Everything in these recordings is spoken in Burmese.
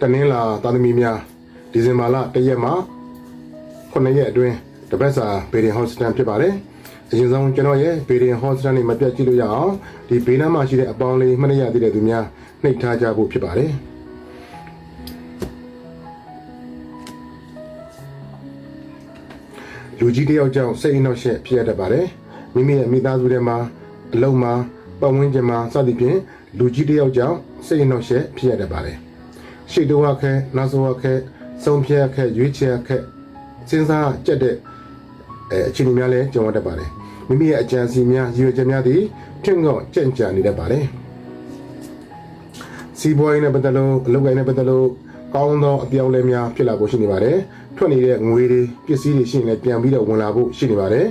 တနင်္လာသားသမီးများဒီဇင်ဘာလ1ရက်မှ9ရက်အတွင်းတပတ်စာဘေဒင်ဟော့စတန်ဖြစ်ပါတယ်အရင်ဆုံးကျွန်တော်ရဲ့ဘေဒင်ဟော့စတန်နေမပြတ်ကြည့်လို့ရအောင်ဒီဘေးနားမှာရှိတဲ့အပေါင်းလေးမှတ်ရသေးတဲ့သူများနှိပ်ထားကြဖို့ဖြစ်ပါတယ်လူကြီးတယောက်ကြောင့်စိတ်အနှောက်အယှက်ဖြစ်ရတတ်ပါတယ်မိမိရဲ့မိသားစုထဲမှာအလုံးမှာပတ်ဝန်းကျင်မှာစသဖြင့်လူကြီးတယောက်ကြောင့်စိတ်အနှောက်အယှက်ဖြစ်ရတတ်ပါတယ် ရှိတော့ခဲနောက်ဆုံးခဲဆုံးဖြတ်ခဲရွေးချယ်ခဲစဉ်းစားကြက်တဲ့အဲအခြေအနေများလည်းကြုံရတတ်ပါတယ်မိမိရဲ့အကြံစီများရည်ရွယ်ချက်များသည်ထင်ကောကြံ့ကြာနေတတ်ပါတယ်စီးပွားရေးနဲ့ပတ်သက်လို့အလုပ်ကိုင်းနဲ့ပတ်သက်လို့ကောင်းသောအပြောင်းအလဲများဖြစ်လာဖို့ရှိနေပါတယ်ထွက်နေတဲ့ငွေတွေပစ္စည်းတွေရှိရင်လည်းပြန်ပြီးတော့ဝင်လာဖို့ရှိနေပါတယ်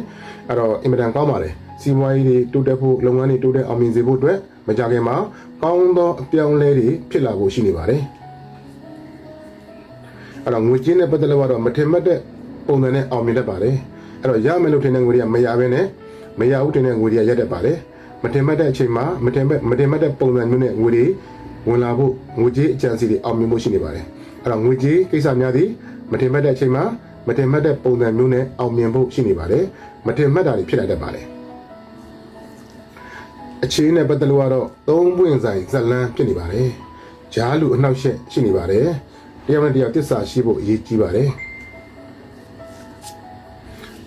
အဲ့တော့အင်မတန်ကောင်းပါတယ်စီးပွားရေးတွေတိုးတက်ဖို့လုပ်ငန်းတွေတိုးတက်အောင်မြင်စေဖို့အတွက်မကြခင်မှာကောင်းသောအပြောင်းအလဲတွေဖြစ်လာဖို့ရှိနေပါတယ် အဲ့တော့ငွေကြေးနဲ့ပတ်သက်လို့ကတော့မထင်မှတ်တဲ့ပုံစံနဲ့အောင်မြင်တတ်ပါတယ်အဲ့တော့ရမယ်လို့ထင်တဲ့ငွေတွေကမရဘဲနဲ့မရဘူးထင်တဲ့ငွေတွေကရက်တတ်ပါတယ်မထင်မှတ်တဲ့အချိန်မှာမထင်မှတ်မထင်မှတ်တဲ့ပုံစံမျိုးနဲ့ငွေတွေဝင်လာဖို့ငွေကြေးအကြံစီတွေအောင်မြင်ဖို့ရှိနေပါတယ်အဲ့တော့ငွေကြေးကိစ္စများသည်မထင်မှတ်တဲ့အချိန်မှာမထင်မှတ်တဲ့ပုံစံမျိုးနဲ့အောင်မြင်ဖို့ရှိနေပါတယ်မထင်မှတ်တာတွေဖြစ်လာတတ်ပါတယ်အခြေအနေနဲ့ပတ်သက်လို့ကတော့သုံးပွင့်ဆိုင်ဇက်လန်းဖြစ်နေပါတယ်ဂျားလူအနှောက်အယှက်ရှိနေပါတယ် တယောက်နဲ့တယောက်တစ္ဆာရှိဖို့အရေးကြီးပါတယ်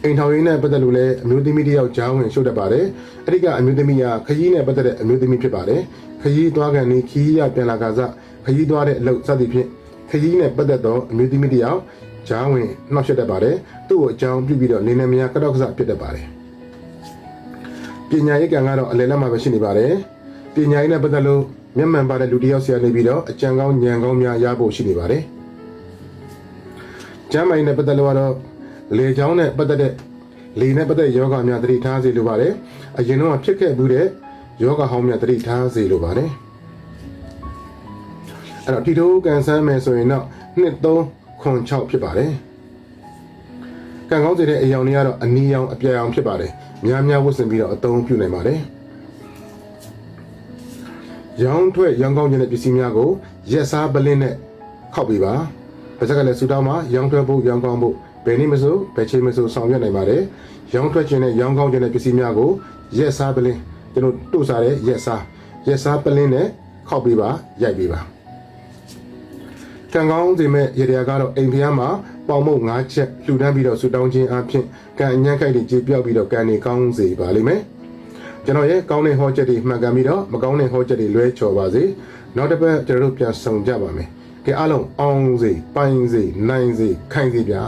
အိမ်ထောင်ရေးနဲ့ပတ်သက်လို့လည်းအမျိုးသမီးတယောက်ကြားဝင်ရှုပ်တတ်ပါတယ်အဲ့ဒီကအမျိုးသမီးကခရီးနဲ့ပတ်သက်တဲ့အမျိုးသမီးဖြစ်ပါတယ်ခရီးသွားကန်နေခရီးရပြန်လာကစားခရီးသွားတဲ့အလုပ်စသဖြင့်ခရီးနဲ့ပတ်သက်သောအမျိုးသမီးတယောက်ကြားဝင်နှောက်ယှက်တတ်ပါတယ်သူ့ကိုအကြောင်းပြုပြီးတော့နေနေမယာကတော့ကစားဖြစ်တတ်ပါတယ်ပညာရေးကံကတော့အလယ်လက်မှာပဲရှိနေပါတယ်ပညာရေးနဲ့ပတ်သက်လို့မျက်မှန်ပါတဲ့လူတစ်ယောက်ဆရာနေပြီးတော့အကြံကောင်းဉာဏ်ကောင်းများရဖို့ရှိနေပါတယ် ကျမ်းမိုင်နဲ့ပတ်သက်လို့ကတော့လေချောင်းနဲ့ပတ်သက်တဲ့လေနဲ့ပတ်သက်ယောဂများသတိထားစေလိုပါတယ်အရင်တော့ဖြစ်ခဲ့မှုတဲ့ယောဂဟောင်းများသတိထားစေလိုပါတယ်အဲ့တော့ဒီတို့ကန်ဆန်းမယ်ဆိုရင်တော့နှစ်3ခွန်6ဖြစ်ပါတယ်ကံကောင်းစေတဲ့အယောင်တွေကတော့အနီရောင်အပြာရောင်ဖြစ်ပါတယ်များများဝတ်ဆင်ပြီးတော့အသုံးပြုနိုင်ပါတယ်ရောင်းထွက်ရောင်းကောင်းခြင်းတဲ့ပစ္စည်းများကိုရက်စားပလင်းနဲ့ခောက်ပေးပါ။ ပါဇက်ကလည်းစူတောင်းမှာရောင်းထွက်ဖို့ရောင်းကောင်းဖို့ဘယ်နည်းမဆိုဘယ်ချိန်မဆိုဆောင်ရွက်နိုင်ပါတယ်။ရောင်းထွက်ခြင်းနဲ့ရောင်းကောင်းခြင်းတဲ့ပစ္စည်းများကိုရက်စားပလင်းကျွန်တော်တို့စားတဲ့ရက်စားရက်စားပလင်းနဲ့ခောက်ပေးပါရိုက်ပေးပါ။ကံကောင်းစေမဲ့ရေတရာကတော့အိမ်ဖျားမှာပေါင်မုတ်၅ချက်လှူဒန်းပြီးတော့စူတောင်းခြင်းအပြင်ကံအညံ့ခိုက်တွေကြေပြောက်ပြီးတော့ကံနေကောင်းစေပါလိမ့်မယ်။ကျွန်တော်ရဲ့ကောင်းတဲ့ဟောချက်တွေမှန်ကန်ပြီးတော့မကောင်းတဲ့ဟောချက်တွေလွဲချော်ပါစေနောက်တစ်ပတ်ကျွန်တော်တို့ပြန်ဆောင်ကြပါမယ် ကဲအားလုံးအောင်စေပိုင်စေနိုင်စေခိုင်စေဗျာ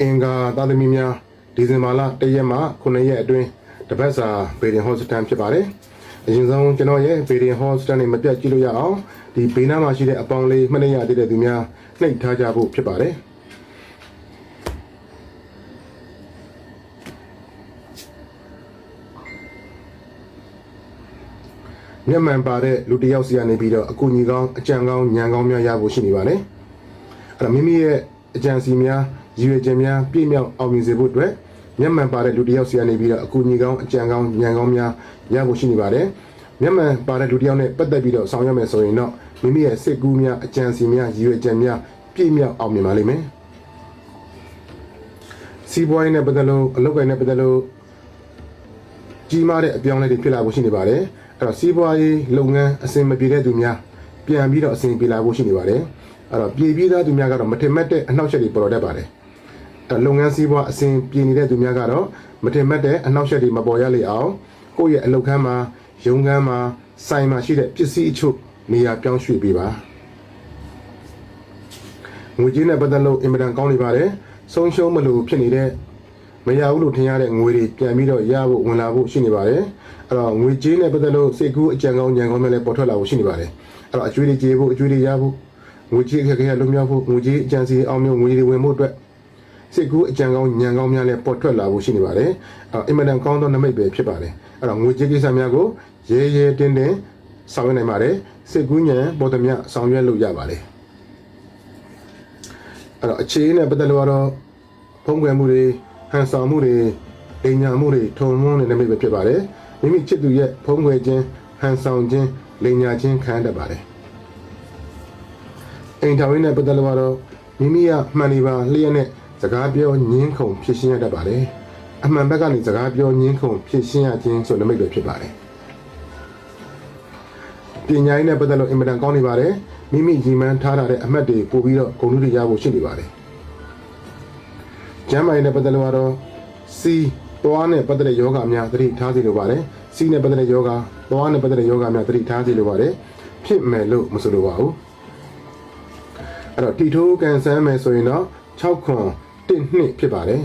အင်္ဂါသားသမီးများဒီဇင်ဘာလ1ရက်မှ9ရက်အတွင်းတပတ်စာဘေဒင်ဟော့စတန်ဖြစ်ပါတယ်အရင်ဆုံးကျွန်တော်ရဲ့ဘေဒင်ဟော့စတန်နေမပြတ်ကြည့်လို့ရအောင်ဒီဘေးနားမှာရှိတဲ့အပေါင်းလေးမှတ်ရသေးတဲ့သူများနှိပ်ထားကြဖို့ဖြစ်ပါတယ် မျက်မှန်ပါတဲ့လူတစ်ယောက်စီကနေပြီးတော့အကူအညီကောင်းအကြံကောင်းဉာဏ်ကောင်းများရဖို့ရှိနေပါလေအဲ့တော့မိမိရဲ့အကြံစီများရည်ရွယ်ချက်များပြည့်မြောက်အောင်မြင်စေဖို့အတွက်မျက်မှန်ပါတဲ့လူတစ်ယောက်စီကနေပြီးတော့အကူအညီကောင်းအကြံကောင်းဉာဏ်ကောင်းများရဖို့ရှိနေပါတယ်မျက်မှန်ပါတဲ့လူတစ်ယောက်နဲ့ပတ်သက်ပြီးတော့ဆောင်ရွက်မယ်ဆိုရင်တော့မိမိရဲ့စိတ်ကူးများအကြံစီများရည်ရွယ်ချက်များပြည့်မြောက်အောင်မြင်ပါလိမ့်မယ်စီးပွားရေးနဲ့ပတ်သက်လို့အလုပ်ကိုင်နဲ့ပတ်သက်လို့ကြီးမားတဲ့အပြောင်းအလဲတွေဖြစ်လာဖို့ရှိနေပါတယ် အဲ့တော့စီးပွားရေးလုပ်ငန်းအဆင်မပြေတဲ့သူများပြန်ပြီးတော့အဆင်ပြေလာဖို့ရှိနေပါတယ်အဲ့တော့ပြည်ပြီးသားသူများကတော့မထင်မှတ်တဲ့အနှောက်အယှက်တွေပေါ်တော်တတ်ပါတယ်အဲ့တော့လုပ်ငန်းစီးပွားအဆင်ပြေနေတဲ့သူများကတော့မထင်မှတ်တဲ့အနှောက်အယှက်တွေမပေါ်ရလေအောင်ကိုယ့်ရဲ့အလုပ်ခန်းမှာရုံးခန်းမှာဆိုင်မှာရှိတဲ့ပစ္စည်းအချို့နေရာပြောင်းရွှေ့ပေးပါငွေကြေးနဲ့ပတ်သက်လို့အင်မတန်ကောင်းနေပါတယ်ဆုံးရှုံးမလို့ဖြစ်နေတဲ့မရဘူးလို့ထင်ရတဲ့ငွေတွေပြန်ပြီးတော့ရဖို့ဝင်လာဖို့ရှိနေပါတယ် အဲ့တော့ငွေကြေးနဲ့ပတ်သက်လို့စိတ်ကူးအကြံကောင်းဉာဏ်ကောင်းများလည်းပေါ်ထွက်လာဖို့ရှိနေပါတယ်အဲ့တော့အကျွေးတွေကြေဖို့အကျွေးတွေရဖို့ငွေကြေးအခက်အခဲလုံမြောက်ဖို့ငွေကြေးအကြံစီအောင်မြင်ငွေတွေဝင်ဖို့အတွက်စိတ်ကူးအကြံကောင်းဉာဏ်ကောင်းများလည်းပေါ်ထွက်လာဖို့ရှိနေပါတယ်အဲ့တော့အင်မတန်ကောင်းသောနမိတ်ပဲဖြစ်ပါတယ်အဲ့တော့ငွေကြေးကိစ္စများကိုရဲရဲတင်းတင်းဆောင်ရွက်နိုင်ပါတယ်စိတ်ကူးဉာဏ်ပေါ်သမျှဆောင်ရွက်လို့ရပါတယ်အဲ့တော့အခြေအနေနဲ့ပတ်သက်လို့ကတော့ဖုံးကွယ်မှုတွေဟန်ဆောင်မှုတွေအိမ်ညာမှုတွေထုံမွန်းနေတဲ့မိပဲဖြစ်ပါတယ် မိမိချစ်သူရဲ့ဖုံးကွယ်ခြင်းဟန်ဆောင်ခြင်းလိမ်ညာခြင်းခံရတတ်ပါတယ်အအိမ်ထောင်ရင်းနဲ့ပတ်သက်လို့ကတော့မိမိကမှန်နေပါလျက်နဲ့စကားပြောညင်းခုန်ဖြစ်ရှင်းရတတ်ပါတယ်အမှန်ဘက်ကနေစကားပြောညင်းခုန်ဖြစ်ရှင်းရခြင်းဆိုနမိတ်ပဲဖြစ်ပါတယ်ပညာရေးနဲ့ပတ်သက်လို့အင်မတန်ကောင်းနေပါတယ်မိမိရည်မှန်းထားတဲ့အမှတ်တွေပို့ပြီးတော့ဂုဏ်ထူးတွေရဖို့ရှိနေပါတယ်ကျမ်းမာရေးနဲ့ပတ်သက်လို့ကတော့စီ သွားနဲ့ပတ်သက်တဲ့ယောဂအများသတိထားစီလိုပါတယ်စီနဲ့ပတ်သက်တဲ့ယောဂသွားနဲ့ပတ်သက်တဲ့ယောဂအများသတိထားစီလိုပါတယ်ဖြစ်မယ်လို့မဆိုလိုပါဘူးအဲ့တော့တီထိုးကန်ဆန်းမယ်ဆိုရင်တော့6ခွန်1နှစ်ဖြစ်ပါတယ်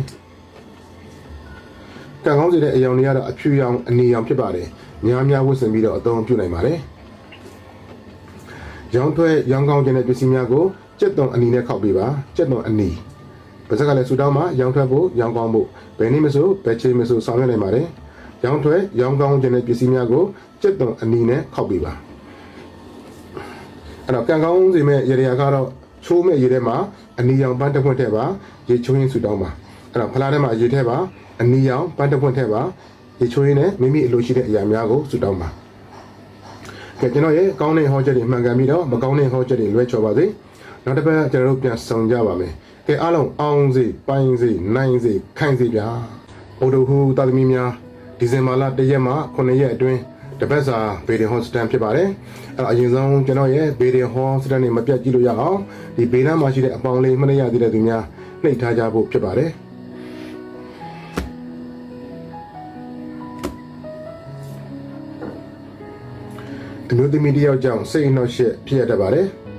ကံကောင်းစေတဲ့အယောင်တွေကတော့အဖြူရောင်အနီရောင်ဖြစ်ပါတယ်များများဝတ်ဆင်ပြီးတော့အသုံးပြုနိုင်ပါတယ်ရောင်းထွက်ရောင်းကောင်းခြင်းတဲ့ပစ္စည်းများကိုစက်သွန်အနီနဲ့ခောက်ပေးပါစက်သွန်အနီ ပါဇက်ကလည်းဆူတောင်းမှာရောင်းထွက်ဖို့ရောင်းကောင်းဖို့ဘယ်နည်းမဆိုဘယ်ချိန်မဆိုဆောင်ရွက်နိုင်ပါတယ်ရောင်းထွက်ရောင်းကောင်းခြင်းတဲ့ပစ္စည်းများကိုစက်သွန်အနီနဲ့ခောက်ပေးပါအဲ့တော့ကံကောင်းစေမဲ့ရေရာကတော့ချိုးမဲ့ရေထဲမှာအနီရောင်ပန်းတစ်ခွက်ထည့်ပါရေချိုးရင်းဆူတောင်းပါအဲ့တော့ဖလားထဲမှာရေထည့်ပါအနီရောင်ပန်းတစ်ခွက်ထည့်ပါရေချိုးရင်းနဲ့မိမိအလိုရှိတဲ့အရာများကိုဆူတောင်းပါကဲကျွန်တော်ရဲ့ကောင်းတဲ့ဟောချက်တွေမှန်ကန်ပြီးတော့မကောင်းတဲ့ဟောချက်တွေလွဲချော်ပါစေ နောက်တစ်ပတ်ကျွန်တော်တို့ပြန်ဆောင်ကြပါမယ်ကဲအားလုံးအောင်စေပိုင်းစေနိုင်စေခိုင်စေဗျာဘုဒ္ဓဟူတာသမီများဒီဇင်ဘာလ1ရက်မှ9ရက်အတွင်းတပတ်စာဘေဒင်ဟော့စတန်ဖြစ်ပါတယ်အဲ့တော့အရင်ဆုံးကျွန်တော်ရဲ့ဘေဒင်ဟော့စတန်နေမပြတ်ကြည့်လို့ရအောင်ဒီဘေးနားမှာရှိတဲ့အပေါင်းလေးမှတ်ရသေးတဲ့သူများနှိပ်ထားကြဖို့ဖြစ်ပါတယ်အမျိုးသမီးတစ်ယောက်ကြောင့်စိတ်အနှောက်အယှက်ဖြစ်ရတတ်ပါတယ်။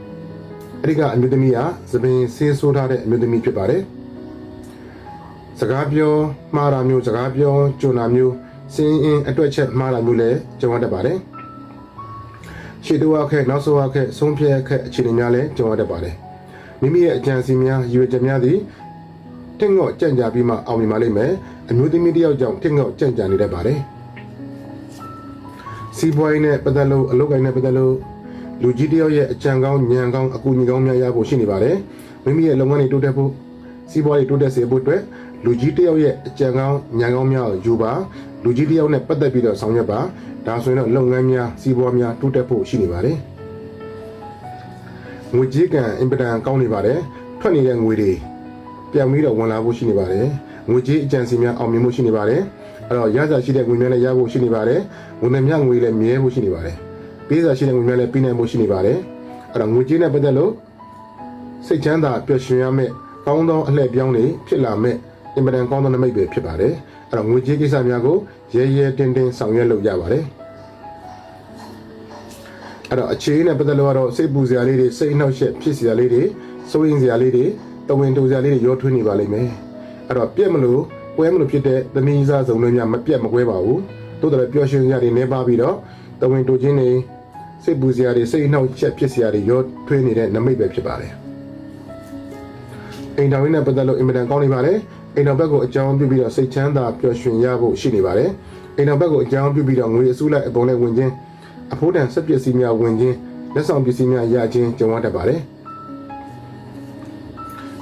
အဲဒီကအမျိုးသမီးဟာသပင်ဆေးဆိုးထားတဲ့အမျိုးသမီးဖြစ်ပါတယ်။စကားပြောမှားတာမျိုးစကားပြောကြုံတာမျိုးစင်းအင်းအတွက်ချက်မှားတာမျိုးလည်းကြုံရတတ်ပါတယ်။ရှေ့တော့အခက်နောက်ဆုံးအခက်ဆုံးဖြတ်အခက်အခြေအနေများလည်းကြုံရတတ်ပါတယ်။မိမိရဲ့အကြံစီများရွေချက်များသည်တင့်ငော့ကြံ့ကြာပြီးမှအောင်မြင်ပါလိမ့်မယ်။အမျိုးသမီးတစ်ယောက်ကြောင့်တင့်ငော့ကြံ့ကြာနေတတ်ပါတယ်။စီးပွားရေးနဲ့ပတ်သက်လို့အလုပ်ကိုင်းနဲ့ပတ်သက်လို့ လူကြီးတယောက်ရဲ့အကြံကောင်းဉာဏ်ကောင်းအကူအညီကောင်းများရဖို့ရှိနေပါတယ်မိမိရဲ့လုပ်ငန်းတွေတိုးတက်ဖို့စီးပွားရေးတိုးတက်စေဖို့အတွက်လူကြီးတယောက်ရဲ့အကြံကောင်းဉာဏ်ကောင်းများကိုယူပါလူကြီးတယောက်နဲ့ပတ်သက်ပြီးတော့ဆောင်ရွက်ပါဒါဆိုရင်တော့လုပ်ငန်းများစီးပွားများတိုးတက်ဖို့ရှိနေပါတယ်ငွေကြေးကံအင်ပဒံကောင်းနေပါတယ်ထွက်နေတဲ့ငွေတွေပြောင်းပြီးတော့ဝင်လာဖို့ရှိနေပါတယ်ငွေကြေးအကြံစီများအောင်မြင်မှုရှိနေပါတယ်အဲ့တော့ရစာရှိတဲ့ငွေများလည်းရဖို့ရှိနေပါတယ်ဝန်ထမ်းများငွေလည်းမြဲဖို့ရှိနေပါတယ် ပေးစာရှိတဲ့ငွေများလည်းပြီးနိုင်ဖို့ရှိနေပါတယ်အဲ့တော့ငွေကြေးနဲ့ပတ်သက်လို့စိတ်ချမ်းသာပျော်ရွှင်ရမယ့်ကောင်းသောအလှည့်ပြောင်းတွေဖြစ်လာမယ့်အင်ပဒံကောင်းသောနမိတ်ပဲဖြစ်ပါတယ်အဲ့တော့ငွေကြေးကိစ္စများကိုရဲရဲတင်းတင်းဆောင်ရွက်လို့ရပါတယ်အဲ့တော့အခြေအနေနဲ့ပတ်သက်လို့ကတော့စိတ်ပူစရာလေးတွေစိတ်အနှောက်အယှက်ဖြစ်စရာလေးတွေစိုးရိမ်စရာလေးတွေတဝင်းတူစရာလေးတွေရောထွေးနေပါလိမ့်မယ်အဲ့တော့ပြက်မလို့ပွဲမလို့ဖြစ်တဲ့သမီးစားစုံတွေများမပြက်မကွဲပါဘူးတိုးတယ်ပျော်ရွှင်စရာတွေနေပါပြီးတော့ တဝင်းတူချင်းတွေစိတ်ပူစရာတွေစိတ်အနှောက်အယှက်ဖြစ်စရာတွေရောထွေးနေတဲ့နမိတ်ပဲဖြစ်ပါတယ်အိမ်တော်ရင်းနဲ့ပတ်သက်လို့အင်မတန်ကောင်းနေပါတယ်အိမ်တော်ဘက်ကိုအကြောင်းပြုပြီးတော့စိတ်ချမ်းသာပျော်ရွှင်ရဖို့ရှိနေပါတယ်အိမ်တော်ဘက်ကိုအကြောင်းပြုပြီးတော့ငွေအစုလိုက်အပုံနဲ့ဝင်ခြင်းအဖိုးတန်ဆက်ပစ္စည်းများဝင်ခြင်းလက်ဆောင်ပစ္စည်းများရခြင်းကြုံရတတ်ပါတယ်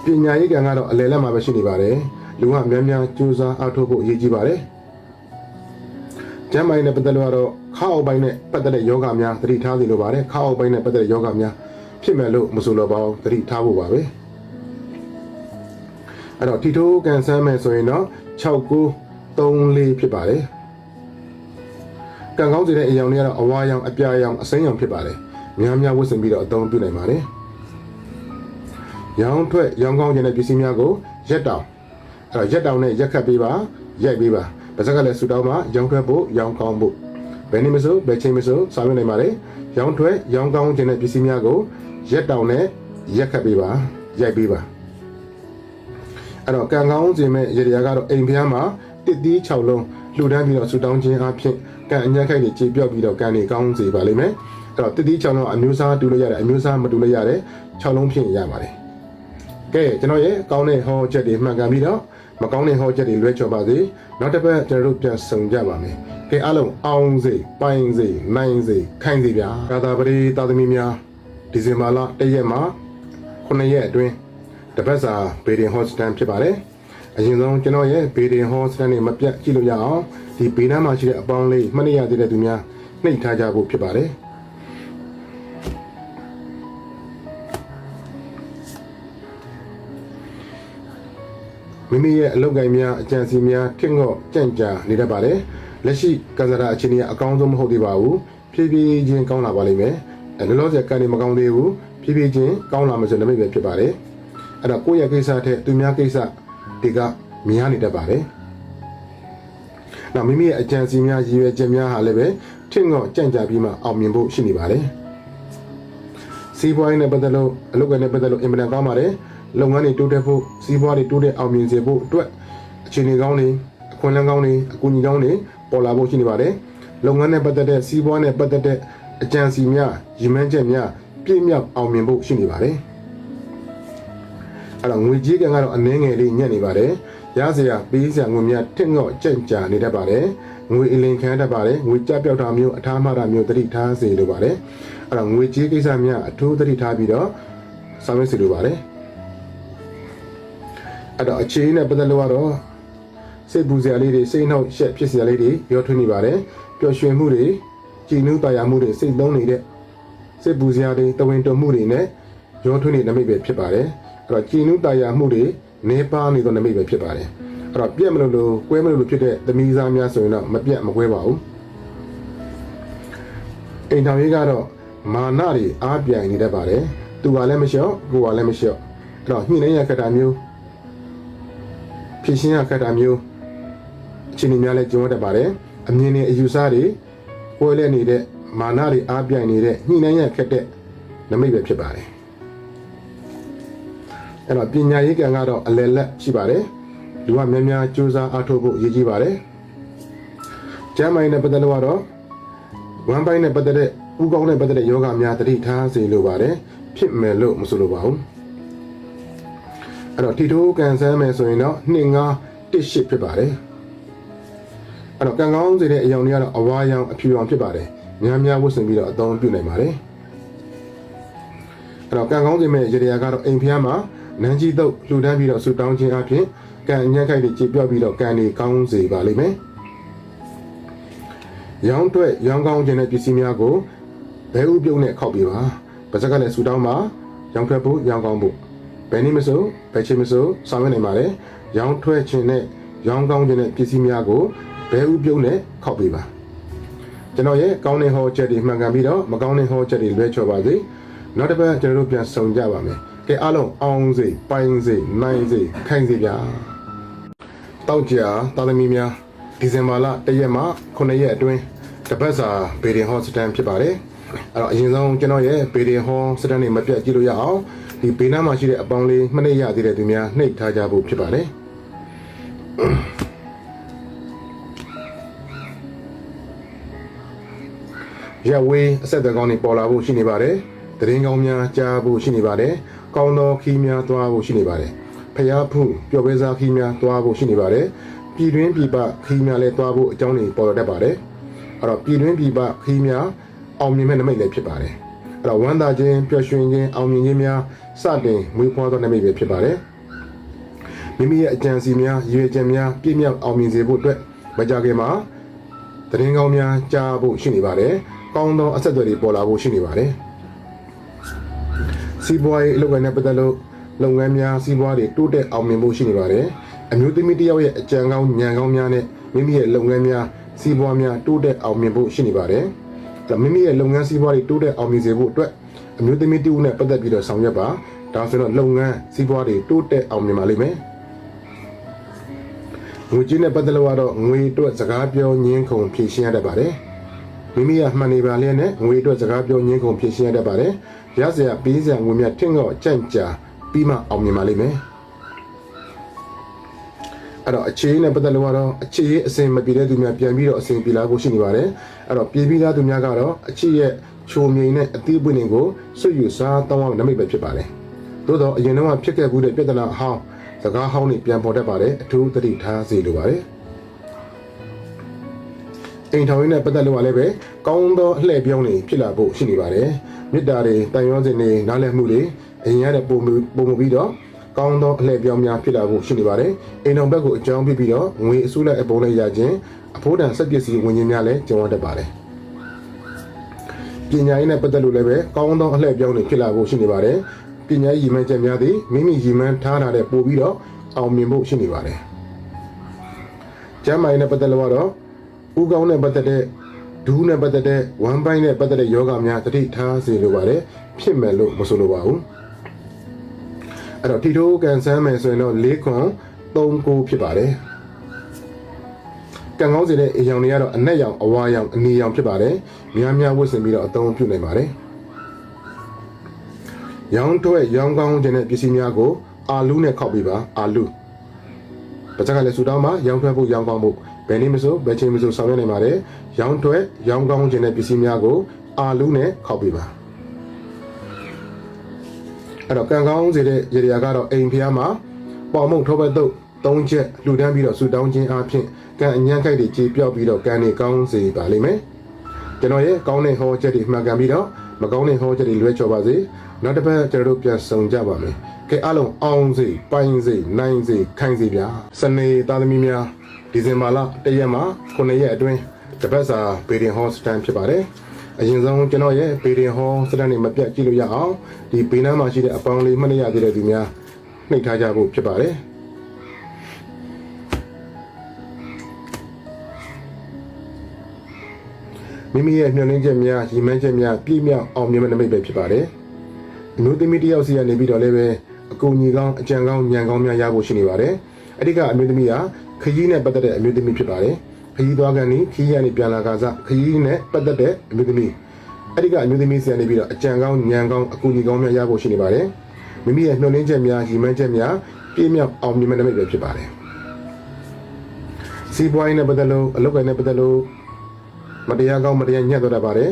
ပညာရေးကံကတော့အလယ်လက်မှာပဲရှိနေပါတယ်လူကများများကြိုးစားအားထုတ်ဖို့အရေးကြီးပါတယ် ကျမ်းပိုင်းနဲ့ပတ်သက်လို့ကတော့ခါအောက်ပိုင်းနဲ့ပတ်သက်တဲ့ယောဂများသတိထားစီလိုပါတယ်ခါအောက်ပိုင်းနဲ့ပတ်သက်တဲ့ယောဂများဖြစ်မယ်လို့မဆိုလိုပါဘူးသတိထားဖို့ပါပဲအဲ့တော့ထီထိုးကန်ဆန်းမယ်ဆိုရင်တော့6934ဖြစ်ပါတယ်ကံကောင်းစေတဲ့အယောင်တွေကတော့အဝါရောင်အပြာရောင်အစိမ်းရောင်ဖြစ်ပါတယ်များများဝတ်ဆင်ပြီးတော့အသုံးပြုနိုင်ပါတယ်ရောင်ထွက်ရောင်ကောင်းခြင်းတဲ့ပစ္စည်းများကိုရက်တောင်အဲ့တော့ရက်တောင်နဲ့ရက်ခတ်ပေးပါရိုက်ပေးပါ ပါဇက်ကလည်းဆူတောင်းမှာရောင်ထွက်ဖို့ရောင်ကောင်းဖို့ဘယ်နည်းမဆိုဘယ်ချိန်မဆိုဆောင်ရွက်နိုင်ပါတယ်ရောင်ထွက်ရောင်ကောင်းခြင်းတဲ့ပစ္စည်းများကိုရက်တောင်နဲ့ရက်ခတ်ပေးပါရိုက်ပေးပါအဲ့တော့ကံကောင်းခြင်းမဲ့ရေရာကတော့အိမ်ဖျားမှာတစ်သီး6လုံးလှူဒန်းပြီးတော့ဆူတောင်းခြင်းအဖြစ်ကံအညက်ခိုက်တွေကြေပြော့ပြီးတော့ကံတွေကောင်းစေပါလိမ့်မယ်အဲ့တော့တစ်သီး6လုံးအမျိုးစားတူလို့ရတယ်အမျိုးစားမတူလို့ရတယ်6လုံးဖြင့်ရပါတယ်ကဲကျွန်တော်ရဲ့ကောင်းတဲ့ဟောချက်တွေမှန်ကန်ပြီးတော့ မကောင်းတဲ့ဟောချက်တွေလွဲချော်ပါစေနောက်တစ်ပတ်ကျွန်တော်တို့ပြန်ဆုံကြပါမယ်ကဲအားလုံးအောင်စေပိုင်းစေနိုင်စေခိုင်စေဗျာကာသာပရိသာသမီများဒီဇင်ဘာလ၁ရက်မှာ9ရက်အတွင်းတပတ်စာဘေဒင်ဟော့စတန်ဖြစ်ပါတယ်အရင်ဆုံးကျွန်တော်ရဲ့ဘေဒင်ဟော့စတန်တွေမပြတ်ကြည့်လို့ရအောင်ဒီဘေးနားမှာရှိတဲ့အပေါင်းလေးမှတ်ရသေးတဲ့သူများနှိပ်ထားကြဖို့ဖြစ်ပါတယ် မိမိရဲ့အလုပ်ကိုင်များအကြံစီများထင့်ငော့ကြံ့ကြာနေတတ်ပါတယ်လက်ရှိကစားတာအခြေအနေကအကောင်းဆုံးမဟုတ်သေးပါဘူးဖြည်းဖြည်းချင်းကောင်းလာပါလိမ့်မယ်အဲလောလောဆယ်ကနေမကောင်းသေးဘူးဖြည်းဖြည်းချင်းကောင်းလာမှဆိုနမိတ်ပဲဖြစ်ပါတယ်အဲ့တော့ကိုယ့်ရဲ့ကိစ္စထက်သူများကိစ္စတွေကများနေတတ်ပါတယ်နောက်မိမိရဲ့အကြံစီများရည်ရွယ်ချက်များဟာလည်းပဲထင့်ငော့ကြံ့ကြာပြီးမှအောင်မြင်ဖို့ရှိနေပါတယ်စီးပွားရေးနဲ့ပတ်သက်လို့အလုပ်ကနဲ့ပတ်သက်လို့အင်မတန်ကောင်းပါတယ် လုပ်ငန်းတွေတိုးတက်ဖို့စီးပွားတွေတိုးတက်အောင်မြင်စေဖို့အတွက်အခြေအနေကောင်းတွေအခွင့်အလမ်းကောင်းတွေအကူအညီကောင်းတွေပေါ်လာဖို့ရှိနေပါတယ်လုပ်ငန်းနဲ့ပတ်သက်တဲ့စီးပွားနဲ့ပတ်သက်တဲ့အကြံစီများရည်မှန်းချက်များပြည့်မြောက်အောင်မြင်ဖို့ရှိနေပါတယ်အဲ့တော့ငွေကြေးကံကတော့အနှင်းငယ်လေးညက်နေပါတယ်ရစရာပေးစရာငွေများထင့်ငော့ကြံ့ကြာနေတတ်ပါတယ်ငွေအလင်ခံတတ်ပါတယ်ငွေကြပြောက်တာမျိုးအထားမတာမျိုးတတိထားစေလိုပါတယ်အဲ့တော့ငွေကြေးကိစ္စများအထူးတတိထားပြီးတော့ဆောင်ရွက်စေလိုပါတယ် အဲ့တော့အခြေအနေနဲ့ပတ်သက်လို့ကတော့စိတ်ပူစရာလေးတွေစိတ်နှောက်ရှက်ဖြစ်စရာလေးတွေရောထွေးနေပါတယ်ပျော်ရွှင်မှုတွေကြည်နူးပါရမှုတွေစိတ်လုံးနေတဲ့စိတ်ပူစရာတွေတဝင်းတုံမှုတွေနဲ့ရောထွေးနေနမိတ်ပဲဖြစ်ပါတယ်အဲ့တော့ကြည်နူးပါရမှုတွေနေပါနေသောနမိတ်ပဲဖြစ်ပါတယ်အဲ့တော့ပြက်မလို့လို့ကွဲမလို့လို့ဖြစ်တဲ့သမီးစားများဆိုရင်တော့မပြက်မကွဲပါဘူးအိမ်ထောင်ရေးကတော့မာနတွေအားပြိုင်နေတတ်ပါတယ်သူကလည်းမလျှော့ကိုကလည်းမလျှော့အဲ့တော့ညှိနှိုင်းရခက်တာမျိုး ဖြစ်ရှင်းရခက်တာမျိုးအချိန်ကြီးများလဲကြုံရတတ်ပါတယ်အမြင်နဲ့အယူဆတွေကွဲလဲနေတဲ့မာနတွေအားပြိုင်နေတဲ့ညှိနှိုင်းရခက်တဲ့နမိတ်ပဲဖြစ်ပါတယ်အဲ့တော့ပညာရေးကံကတော့အလယ်လက်ရှိပါတယ်လူကများများစူးစမ်းအားထုတ်ဖို့အရေးကြီးပါတယ်ကျမ်းမိုင်းနဲ့ပတ်သက်လို့ကတော့ဝမ်ပိုင်းနဲ့ပတ်သက်တဲ့ဥကောင်းနဲ့ပတ်သက်တဲ့ယောဂများတတိထားစေလိုပါတယ်ဖြစ်မယ်လို့မဆိုလိုပါဘူး အဲ့တော့ထီထိုးကန်ဆန်းမယ်ဆိုရင်တော့2 5 1 8ဖြစ်ပါတယ်အဲ့တော့ကံကောင်းစေတဲ့အယောင်တွေကတော့အဝါရောင်အဖြူရောင်ဖြစ်ပါတယ်များများဝတ်ဆင်ပြီးတော့အသုံးပြုနိုင်ပါတယ်အဲ့တော့ကံကောင်းစေမဲ့ရေရာကတော့အိမ်ဖျားမှာနန်းကြီးတုပ်လှူဒန်းပြီးတော့ဆူတောင်းခြင်းအပြင်ကံအညံ့ခိုက်တွေကြည်ပြော့ပြီးတော့ကံတွေကောင်းစေပါလိမ့်မယ်ရောင်းတွက်ရောင်းကောင်းခြင်းတဲ့ပစ္စည်းများကိုဘဲဥပြုံးနဲ့ခောက်ပြီးပါပါဇက်ကလည်းဆူတောင်းမှာရောင်းထွက်ဖို့ရောင်းကောင်းဖို့ ဘယ်နည်းမဆိုဘယ်ချိန်မဆိုဆောင်ရွက်နိုင်ပါတယ်ရောင်းထွက်ခြင်းနဲ့ရောင်းကောင်းခြင်းတဲ့ပစ္စည်းများကိုဘဲဥပြုံးနဲ့ခောက်ပြီးပါကျွန်တော်ရဲ့ကောင်းတဲ့ဟောချက်တွေမှန်ကန်ပြီးတော့မကောင်းတဲ့ဟောချက်တွေလွဲချော်ပါစေနောက်တစ်ပတ်ကျွန်တော်တို့ပြန်ဆုံကြပါမယ်ကဲအားလုံးအောင်စေပိုင်းစေနိုင်စေခိုင်စေဗျာတောက်ကြတာသမီများဒီဇင်ဘာလ1ရက်မှ9ရက်အတွင်းတပတ်စာဘေဒင်ဟောစတန်ဖြစ်ပါတယ်အဲ့တော့အရင်ဆုံးကျွန်တော်ရဲ့ဘေဒင်ဟောစတန်တွေမပြတ်ကြည့်လို့ရအောင် ဒီဘေးနားမှာရှိတဲ့အပေါင်းလေးမနေ့ရသေးတဲ့သူများနှိပ်ထားကြဖို့ဖြစ်ပါတယ်ရဝေးအဆက်အသွယ်ကောင်းတွေပေါ်လာဖို့ရှိနေပါတယ်။တရင်ကောင်းများကြားဖို့ရှိနေပါတယ်။ကောင်းသောခီးများသွားဖို့ရှိနေပါတယ်။ဖျားဖုပျော်ပွဲစားခီးများသွားဖို့ရှိနေပါတယ်။ပြည်တွင်းပြည်ပခီးများလည်းသွားဖို့အကြောင်းတွေပေါ်လာတတ်ပါတယ်။အဲ့တော့ပြည်တွင်းပြည်ပခီးများအောင်မြင်မဲ့နမိတ်လည်းဖြစ်ပါတယ်။အဲ့တော့ဝမ်းသာခြင်းပျော်ရွှင်ခြင်းအောင်မြင်ခြင်းများ စတင်မွေးဖွားသောနမိတ်ပဲဖြစ်ပါတယ်။မိမိရဲ့အကြံစီများရည်ရွယ်ချက်များပြည့်မြောက်အောင်မြင်စေဖို့အတွက်မကြခင်မှာတရင်ကောင်းများကြားဖို့ရှိနေပါတယ်။ကောင်းသောအဆက်အသွယ်တွေပေါ်လာဖို့ရှိနေပါတယ်။စီးပွားရေးအလုပ်ကိုင်နဲ့ပတ်သက်လို့လုပ်ငန်းများစီးပွားတွေတိုးတက်အောင်မြင်ဖို့ရှိနေပါတယ်။အမျိုးသမီးတစ်ယောက်ရဲ့အကြံကောင်းဉာဏ်ကောင်းများနဲ့မိမိရဲ့လုပ်ငန်းများစီးပွားများတိုးတက်အောင်မြင်ဖို့ရှိနေပါတယ်။ဒါမိမိရဲ့လုပ်ငန်းစီးပွားတွေတိုးတက်အောင်မြင်စေဖို့အတွက် အမျိုးသမီးတူနဲ့ပတ်သက်ပြီးတော့ဆောင်ရွက်ပါ။ဒါဆိုတော့လုပ်ငန်းစီးပွားတွေတိုးတက်အောင်မြင်ပါလိမ့်မယ်။ငွေကြေးနဲ့ပတ်သက်လို့ကတော့ငွေအတွက်စကားပြောညင်းခုန်ဖြည့်ရှင်းရတတ်ပါတယ်။မိမိကမှန်နေပါလျက်နဲ့ငွေအတွက်စကားပြောညင်းခုန်ဖြည့်ရှင်းရတတ်ပါတယ်။ရစရာပေးစရာငွေများထင်တော့ကြန့်ကြာပြီးမှအောင်မြင်ပါလိမ့်မယ်။အဲ့တော့အခြေအနေနဲ့ပတ်သက်လို့ကတော့အခြေရေးအစဉ်မပြေတဲ့သူများပြန်ပြီးတော့အစဉ်ပြေလာဖို့ရှိနေပါတယ်။အဲ့တော့ပြေပြီးသားသူများကတော့အခြေရဲ့ ချိုမြိန်နဲ့အသီးပွင့်တွေကိုဆွတ်ယူစားတောင်းအောင်နမိတ်ပဲဖြစ်ပါတယ်။သို့တော့အရင်တော့ဖြစ်ခဲ့မှုတဲ့ပြဿနာအဟောင်းစကားဟောင်းတွေပြန်ပေါ်တတ်ပါတယ်အထူးသတိထားစေလိုပါတယ်အိမ်ထောင်ရင်းနဲ့ပတ်သက်လို့လည်းပဲကောင်းသောအလှည့်ပြောင်းတွေဖြစ်လာဖို့ရှိနေပါတယ်မေတ္တာတွေတန်ရုံးစင်တွေနားလည်မှုတွေအရင်ရတဲ့ပုံပုံမပြီးတော့ကောင်းသောအလှည့်ပြောင်းများဖြစ်လာဖို့ရှိနေပါတယ်အိမ်တော်ဘက်ကိုအကြောင်းပြပြီးတော့ငွေအစုလိုက်အပုံလိုက်ရခြင်းအဖို့တန်စက်ပစ္စည်းဝင်ခြင်းများလည်းကြုံရတတ်ပါတယ် ပညာရေးနဲ့ပတ်သက်လို့လည်းပဲကောင်းသောအလှည့်ပြောင်းတွေဖြစ်လာဖို့ရှိနေပါတယ်ပညာရည်မှန်းချက်များသည်မိမိရည်မှန်းထားတာတဲ့ပို့ပြီးတော့အောင်မြင်ဖို့ရှိနေပါတယ်ကျမ်းမာရေးနဲ့ပတ်သက်လို့ကတော့ဥကောင်းနဲ့ပတ်သက်တဲ့ဒူးနဲ့ပတ်သက်တဲ့ဝမ်ပိုင်းနဲ့ပတ်သက်တဲ့ယောဂများတတိထားစေလိုပါတယ်ဖြစ်မယ်လို့မဆိုလိုပါဘူးအဲ့တော့ထီထိုးကန်ဆန်းမယ်ဆိုရင်တော့၄ခွန်3ကိုဖြစ်ပါတယ် ကံကောင်းစေတဲ့အေရောင်တွေကတော့အနက်ရောင်အဝါရောင်အနီရောင်ဖြစ်ပါတယ်များများဝတ်ဆင်ပြီးတော့အသုံးပြုနိုင်ပါတယ်ရောင်းထွက်ရောင်းကောင်းခြင်းတဲ့ပစ္စည်းများကိုအာလူးနဲ့ခောက်ပြီးပါအာလူးပါဇက်ကလည်းဆူတောင်းမှာရောင်းထွက်ဖို့ရောင်းကောင်းဖို့ဘယ်နည်းမဆိုဘယ်ချိန်မဆိုဆောင်ရွက်နိုင်ပါတယ်ရောင်းထွက်ရောင်းကောင်းခြင်းတဲ့ပစ္စည်းများကိုအာလူးနဲ့ခောက်ပြီးပါအဲ့တော့ကံကောင်းစေတဲ့ရေရာကတော့အိမ်ဖျားမှာပေါမုံထောပတ်တုတ်သုံးချက်လှူဒန်းပြီးတော့ဆူတောင်းခြင်းအပြင် ကံအညံ့ခိုက်တွေကြေပြောက်ပြီးတော့ကံတွေကောင်းစေပါလိမ့်မယ်ကျွန်တော်ရဲ့ကောင်းတဲ့ဟောချက်တွေမှန်ကန်ပြီးတော့မကောင်းတဲ့ဟောချက်တွေလွဲချော်ပါစေနောက်တစ်ပတ်ကျွန်တော်တို့ပြန်ဆုံကြပါမယ်ကဲအားလုံးအောင်စေပိုင်းစေနိုင်စေခိုင်းစေဗျာစနေသားသမီးများဒီဇင်ဘာလ၁ရက်မှ9ရက်အတွင်းတပတ်စာဘေဒင်ဟောစတန်ဖြစ်ပါတယ်အရင်ဆုံးကျွန်တော်ရဲ့ဘေဒင်ဟောစတန်တွေမပြတ်ကြည့်လို့ရအောင်ဒီဘေးနားမှာရှိတဲ့အပေါင်းလေးမှတ်ရသေးတဲ့သူများနှိပ်ထားကြဖို့ဖြစ်ပါတယ် မိမိရဲ့မျှော်လင့်ချက်များရည်မှန်းချက်များပြည့်မြောက်အောင်မြင်မဲ့နိမိတ်ပဲဖြစ်ပါတယ်။အမျိုးသမီးတစ်ယောက်စီကနေပြီးတော့လည်းပဲအကူအညီကောင်းအကြံကောင်းဉာဏ်ကောင်းများရဖို့ရှိနေပါတယ်။အဲ့ဒီကအမျိုးသမီးဟာခရီးနဲ့ပတ်သက်တဲ့အမျိုးသမီးဖြစ်ပါတယ်။ခရီးသွားကန်ဤခရီးရနေပြန်လာကစားခရီးနဲ့ပတ်သက်တဲ့အမျိုးသမီးအဲ့ဒီကအမျိုးသမီးစီကနေပြီးတော့အကြံကောင်းဉာဏ်ကောင်းအကူအညီကောင်းများရဖို့ရှိနေပါတယ်။မိမိရဲ့မျှော်လင့်ချက်များရည်မှန်းချက်များပြည့်မြောက်အောင်မြင်မဲ့နိမိတ်ပဲဖြစ်ပါတယ်။စီးပွားရေးနဲ့ပတ်သက်လို့အလုပ်ကိုင်နဲ့ပတ်သက်လို့ မတရားကောင်းမတရားညှက်တော့တတ်ပါတယ်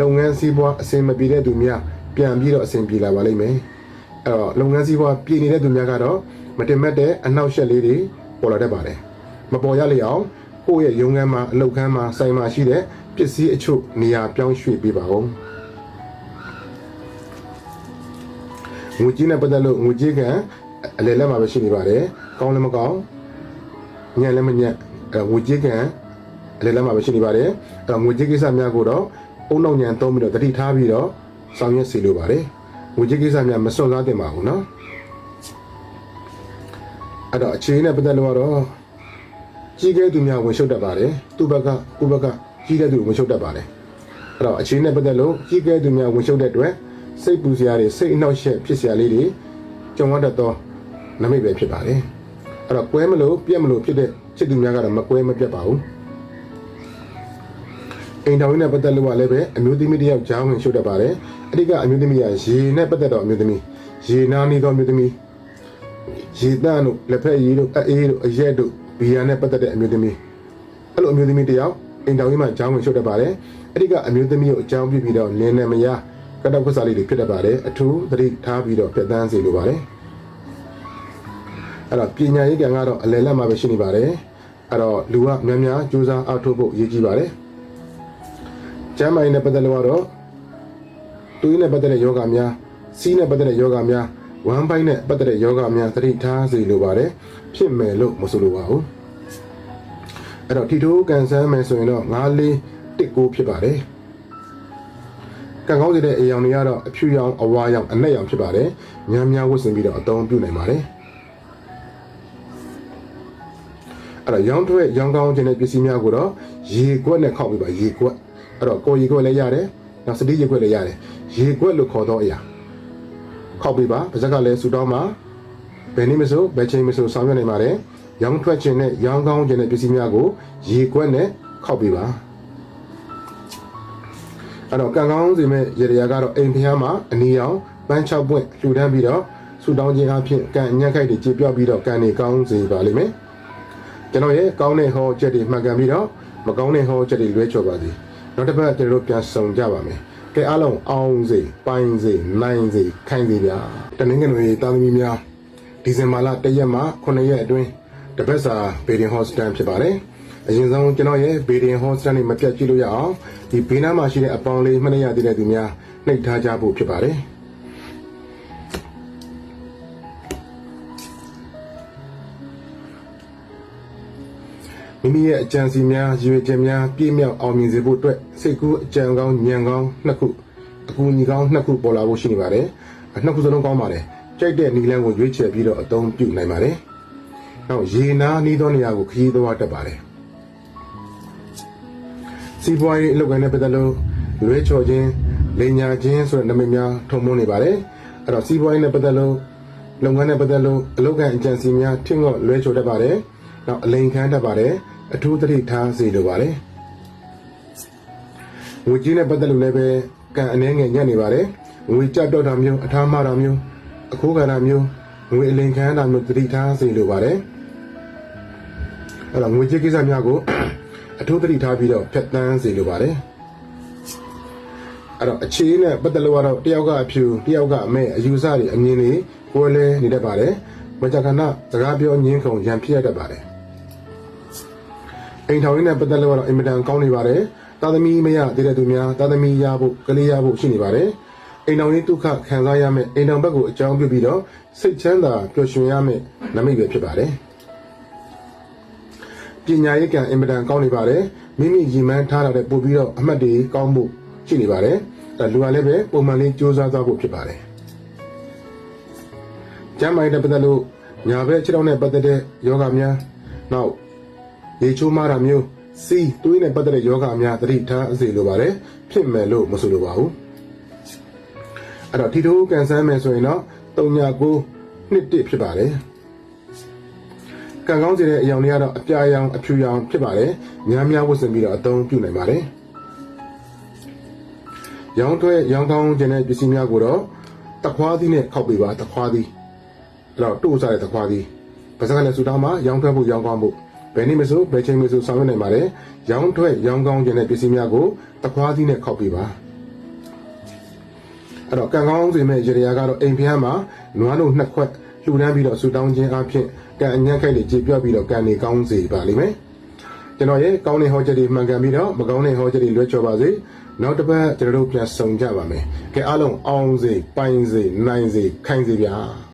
လုပ်ငန်းစည်းပွားအဆင်မပြေတဲ့သူများပြန်ပြီးတော့အဆင်ပြေလာပါလိမ့်မယ်အဲ့တော့လုပ်ငန်းစည်းပွားပြည်နေတဲ့သူများကတော့မတင်မဲ့တဲ့အနောက်ရှက်လေးတွေပေါ်လာတတ်ပါတယ်မပေါ်ရလေအောင်ကိုယ့်ရဲ့ရုံးခန်းမှာအလုပ်ခန်းမှာဆိုင်မှာရှိတဲ့ပစ္စည်းအချို့နေရာပြောင်းရွှေ့ပေးပါဦးငွေကြီးနဲ့ပတ်သက်လို့ငွေကြီးကအလဲလက်မှာပဲရှိနေပါတယ်ကောင်းလည်းမကောင်းညံ့လည်းမညံ့အဲငွေကြီးက အလဲလက်မှာပဲရှိနေပါတယ်အဲတော့ငွေကြီးကိစ္စများကိုတော့အုံနောက်ညံသုံးပြီးတော့တတိထားပြီးတော့ဆောင်ရွက်စီလိုပါတယ်ငွေကြီးကိစ္စများမစွန့်စားသင့်ပါဘူးเนาะအဲ့တော့အခြေအနေနဲ့ပတ်သက်လို့ကတော့ကြီးကဲသူများဝင်ရှုပ်တတ်ပါတယ်သူ့ဘက်ကကိုယ့်ဘက်ကကြီးကဲသူဝင်ရှုပ်တတ်ပါတယ်အဲ့တော့အခြေအနေနဲ့ပတ်သက်လို့ကြီးကဲသူများဝင်ရှုပ်တဲ့အတွက်စိတ်ပူစရာတွေစိတ်အနှောက်အယှက်ဖြစ်စရာလေးတွေကြုံရတတ်သောနမိတ်ပဲဖြစ်ပါတယ်အဲ့တော့ကွဲမလို့ပြက်မလို့ဖြစ်တဲ့ချစ်သူများကတော့မကွဲမပြတ်ပါဘူး အိမ်တော်ရင်းနဲ့ပတ်သက်လို့ကလည်းပဲအမျိုးသမီးတစ်ယောက်ကြားဝင်ရှုပ်တတ်ပါတယ်အဲ့ဒီကအမျိုးသမီးကရေနဲ့ပတ်သက်တော့အမျိုးသမီးရေနာနေတော့အမျိုးသမီးရေတန်းတို့လက်ဖက်ရည်တို့အေးတို့အရက်တို့ဘီယာနဲ့ပတ်သက်တဲ့အမျိုးသမီးအဲ့လိုအမျိုးသမီးတစ်ယောက်အိမ်တော်ရင်းမှာကြားဝင်ရှုပ်တတ်ပါတယ်အဲ့ဒီကအမျိုးသမီးကိုအကြောင်းပြပြီးတော့လင်းနေမယားကတောက်ခွစားလေးတွေဖြစ်တတ်ပါတယ်အထူးသတိထားပြီးတော့ပြတ်တန်းစေလိုပါတယ်အဲ့တော့ပညာရေးကံကတော့အလယ်လက်မှာပဲရှိနေပါတယ်အဲ့တော့လူကများများစူးစမ်းအားထုတ်ဖို့အရေးကြီးပါတယ် ကျမ်းမာရေးနဲ့ပတ်သက်လို့ကတော့တူရင်းနဲ့ပတ်သက်တဲ့ယောဂများစီးနဲ့ပတ်သက်တဲ့ယောဂများဝမ်ပိုင်းနဲ့ပတ်သက်တဲ့ယောဂများသတိထားစေလိုပါတယ်ဖြစ်မယ်လို့မဆိုလိုပါဘူးအဲ့တော့ထီထိုးကန်ဆန်းမယ်ဆိုရင်တော့9လေးတစ်ကိုဖြစ်ပါတယ်ကံကောင်းစေတဲ့အေရောင်တွေကတော့အဖြူရောင်အဝါရောင်အနက်ရောင်ဖြစ်ပါတယ်များများဝတ်ဆင်ပြီးတော့အသုံးပြုနိုင်ပါတယ်အဲ့တော့ရောင်းထွက်ရောင်းကောင်းခြင်းတဲ့ပစ္စည်းများကိုတော့ရေကွက်နဲ့ခောက်ပြီးပါရေကွက် အဲ့တော့ကိုရေကွက်လည်းရတယ်နောက်စတိရေကွက်လည်းရတယ်ရေကွက်လို့ခေါ်တော့အရာခောက်ပြီးပါပါဇက်ကလည်းဆူတောင်းမှာဘယ်နည်းမဆိုဘယ်ချိန်မဆိုဆောင်ရွက်နိုင်ပါတယ်ရောင်းထွက်ခြင်းနဲ့ရောင်းကောင်းခြင်းတဲ့ပစ္စည်းများကိုရေကွက်နဲ့ခောက်ပြီးပါအဲ့တော့ကံကောင်းစီမဲ့ရေရရာကတော့အိမ်ဖျားမှာအနီရောင်ပန်း6ပွင့်လှူဒန်းပြီးတော့ဆူတောင်းခြင်းအပြင်ကံညက်ခိုက်တွေကြေပြော့ပြီးတော့ကံတွေကောင်းစေပါလိမ့်မယ်ကျွန်တော်ရဲ့ကောင်းတဲ့ဟောချက်တွေမှန်ကန်ပြီးတော့မကောင်းတဲ့ဟောချက်တွေလွဲချော်ပါသည် နောက်တစ်ပတ်ကျွန်တော်တို့ပြန်ဆုံကြပါမယ်ကဲအားလုံးအောင်စေပိုင်းစေနိုင်စေခိုင်းစေဗျာတနင်္ဂနွေတာသမီများဒီဇင်ဘာလ၁ရက်မှ9ရက်အတွင်းတပတ်စာဘေဒင်ဟော့စတန်ဖြစ်ပါတယ်အရင်ဆုံးကျွန်တော်ရဲ့ဘေဒင်ဟော့စတန်နဲ့မပြတ်ကြည့်လို့ရအောင်ဒီဘေးနားမှာရှိတဲ့အပေါင်းလေးမှတ်ရသေးတဲ့သူများနှိပ်ထားကြဖို့ဖြစ်ပါတယ် မိမိရဲ့အကြံစီများရည်ရွယ်ချက်များပြည့်မြောက်အောင်မြင်စေဖို့အတွက်စိတ်ကူးအကြံကောင်းဉာဏ်ကောင်းနှစ်ခုအကူအညီကောင်းနှစ်ခုပေါ်လာဖို့ရှိနေပါတယ်။နှစ်ခုစလုံးကောင်းပါတယ်။ကြိုက်တဲ့နည်းလမ်းကိုရွေးချယ်ပြီးတော့အသုံးပြုနိုင်ပါတယ်နောက်ရေနာနီးသောနေရာကိုခရီးသွားတတ်ပါတယ်စီးပွားရေးအလုပ်ကိုင်းနဲ့ပတ်သက်လို့လွဲချော်ခြင်းလိန်ညာခြင်းဆိုတဲ့နာမည်များထုံမွန်းနေပါတယ်အဲ့တော့စီးပွားရေးနဲ့ပတ်သက်လို့လုပ်ငန်းနဲ့ပတ်သက်လို့အလုပ်ကိုင်းအကြံစီများထင်တော့လွဲချော်တတ်ပါတယ်နောက်အလိန်ခံတတ်ပါတယ် အထူးသတိထားစေလိုပါတယ်ငွေကြီးနဲ့ပတ်သက်လို့လည်းပဲကံအနေငယ်ညံ့နေပါတယ်ငွေကြတော့တာမျိုးအထားမတာမျိုးအခိုးခံတာမျိုးငွေအလင်ခံတာမျိုးသတိထားစေလိုပါတယ်အဲ့တော့ငွေကြီးကိစ္စများကိုအထူးသတိထားပြီးတော့ဖြတ်တန်းစေလိုပါတယ်အဲ့တော့အခြေနဲ့ပတ်သက်လို့ကတော့တယောက်ကအဖြူတယောက်ကအမဲအယူဆတွေအမြင်တွေကိုယ်လဲနေတတ်ပါတယ်မကြခဏစကားပြောညင်းခုန်ရံဖြစ်ရတတ်ပါတယ် အိမ်ထောင်ရေးနဲ့ပတ်သက်လို့ကတော့အင်မတန်ကောင်းနေပါတယ်။သာသမီမရသေးတဲ့သူများသာသမီရဖို့ကလေးရဖို့ရှိနေပါတယ်။အိမ်ထောင်ရေးဒုက္ခခံစားရမယ်အိမ်ထောင်ဘက်ကိုအကြောင်းပြုပြီးတော့စိတ်ချမ်းသာပျော်ရွှင်ရမယ်နမိတ်ပဲဖြစ်ပါတယ်။ပညာရေးကံအင်မတန်ကောင်းနေပါတယ်။မိမိရည်မှန်းထားတာတဲ့ပို့ပြီးတော့အမှတ်တွေကောင်းမှုရှိနေပါတယ်။အဲလူကလည်းပဲပုံမှန်လေးစူးစမ်းသွားဖို့ဖြစ်ပါတယ်။ကျမ်းမာရေးနဲ့ပတ်သက်လို့ညာဘက်ခြေထောက်နဲ့ပတ်သက်တဲ့ယောဂများနောက် ရေချိုးမာတာမျိုးစီးသွေးနဲ့ပတ်သက်တဲ့ယောဂအများသတိထားစေလိုပါတယ်ဖြစ်မယ်လို့မဆိုလိုပါဘူးအဲ့တော့ထီထိုးကန်ဆန်းမယ်ဆိုရင်တော့39နှစ်တစ်ဖြစ်ပါတယ်ကံကောင်းစေတဲ့အယောင်တွေကတော့အပြာရောင်အဖြူရောင်ဖြစ်ပါတယ်များများဝတ်ဆင်ပြီးတော့အသုံးပြုနိုင်ပါတယ်ရောင်းထွက်ရောင်းကောင်းခြင်းတဲ့ပစ္စည်းများကိုတော့တခွားသီးနဲ့ခောက်ပေးပါတခွားသီးအဲ့တော့တို့စားတဲ့တခွားသီးပါစကလည်းစူတောင်းမှာရောင်းထွက်ဖို့ရောင်းကောင်းဖို့ ဘယ်နည်းမဆိုဘယ်ချိန်မဆိုဆောင်ရွက်နိုင်ပါတယ်။ရောင်းထွက်ရောင်းကောင်းခြင်းတဲ့ပစ္စည်းများကိုတခွားသီးနဲ့ခောက်ပေးပါ။အဲ့တော့ကံကောင်းစေမဲ့ရေရာကတော့အိမ်ဖျားမှာနွားတို့နှစ်ခွက်လှူဒန်းပြီးတော့ဆူတောင်းခြင်းအပြင်ကံအညံ့ခိုက်တွေကြေပြပြီးတော့ကံနေကောင်းစေပါလိမ့်မယ်။ကျွန်တော်ရဲ့ကောင်းတဲ့ဟောချက်တွေမှန်ကန်ပြီးတော့မကောင်းတဲ့ဟောချက်တွေလွဲချော်ပါစေ။နောက်တစ်ပတ်ကျွန်တော်တို့ပြန်ဆုံကြပါမယ်။ကဲအားလုံးအောင်စေပိုင်စေနိုင်စေခိုင်စေဗျာ။